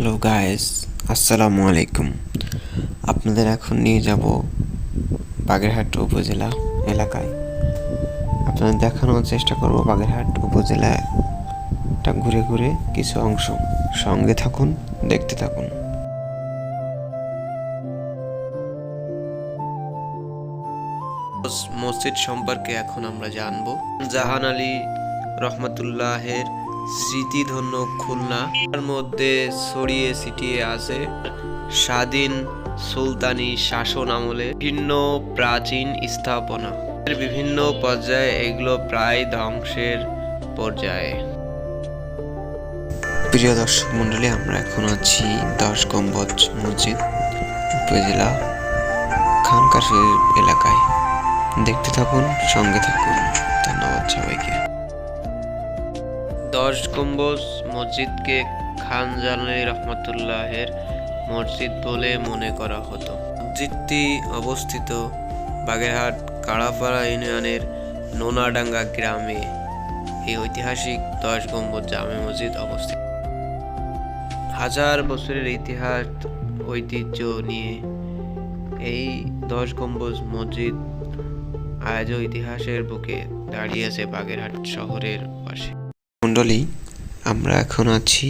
Hello guys আসসালামু আলাইকুম আপনাদের এখন নিয়ে যাব বাগেরহাট উপজেলা এলাকায়। আপনাদের দেখানোর চেষ্টা করব বাগেরহাট উপজেলাটা ঘুরে ঘুরে কিছু অংশ। সঙ্গে থাকুন, দেখতে থাকুন। মসজিদ সম্পর্কে এখন আমরা জানব। জাহান আলী রহমতুল্লাহের স্মৃতিধন্য খুলনা, তার মধ্যে ছড়িয়ে ছিটিয়ে আছে স্বাধীন সুলতানি শাসন আমলে ভিন্ন প্রাচীন স্থাপনা। বিভিন্ন পর্যায়ে এগুলো প্রায় ধ্বংসের পর্যায়ে। প্রিয় দর্শক মন্ডলী আমরা এখন আছি দশ গম্বজ মসজিদ উপজেলা খানকা শরীফ এলাকায়। দেখতে থাকুন, সঙ্গে থাকুন। ধন্যবাদ সবাইকে। দশ গম্বুজ মসজিদকে খান জালালি রহমতুল্লাহের মসজিদ বলে মনে করা হতো। মসজিদটি অবস্থিত বাগেরহাট কাড়াপাড়া ইউনিয়নের নোনাডাঙ্গা গ্রামে। এই ঐতিহাসিক দশ গম্বুজ জামে মসজিদ অবস্থিত। হাজার বছরের ইতিহাস, ঐতিহ্য নিয়ে এই দশ গম্বুজ মসজিদ আজও ইতিহাসের বুকে দাঁড়িয়েছে বাগেরহাট শহরের পাশে। মণ্ডলী আমরা এখন আছি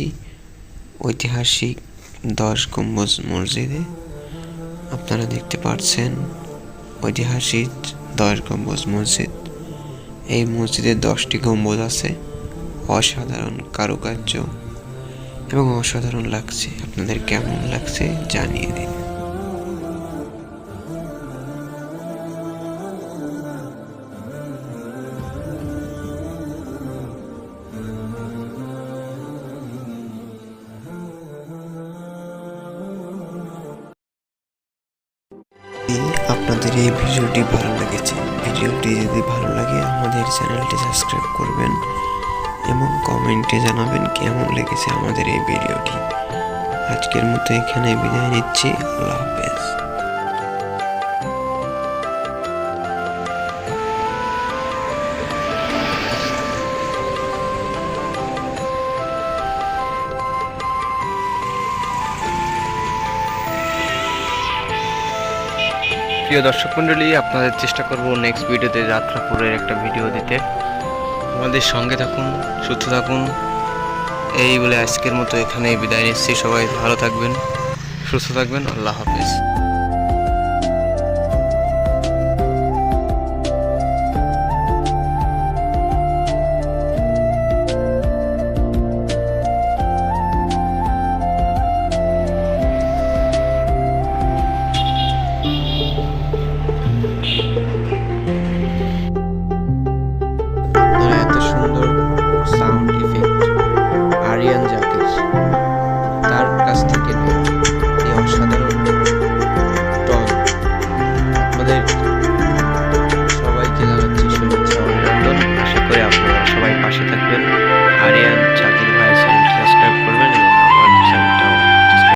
ঐতিহাসিক দশ গম্বুজ মসজিদে। আপনারা দেখতে পাচ্ছেন ঐতিহাসিক দশ গম্বুজ মসজিদ। এই মসজিদে দশটি গম্বুজ আছে, অসাধারণ কারুকার্য এবং অসাধারণ লাগছে। আপনাদের কেমন লাগছে জানিয়ে দিন। আপনাদের এই ভিডিওটি ভালো লেগেছে, ভিডিওটি যদি ভালো লাগে আমাদের চ্যানেলটি সাবস্ক্রাইব করবেন এবং কমেন্টে জানাবেন কেমন লেগেছে আমাদের এই ভিডিওটি। আজকের মতো এখানে বিদায় নিচ্ছি, আল্লাহ হাফেজ। প্রিয় দর্শক মণ্ডলী, আপনাদের চেষ্টা করব নেক্সট ভিডিওতে যাত্রাপুরের একটা ভিডিও দিতে। আমাদের সঙ্গে থাকুন, সুস্থ থাকুন। এই বলে আজকের মতো এখানে বিদায় নিচ্ছি। সবাই ভালো থাকবেন, সুস্থ থাকবেন। আল্লাহ হাফেজ। সবাই পাশে থাকবেন। আরিয়ান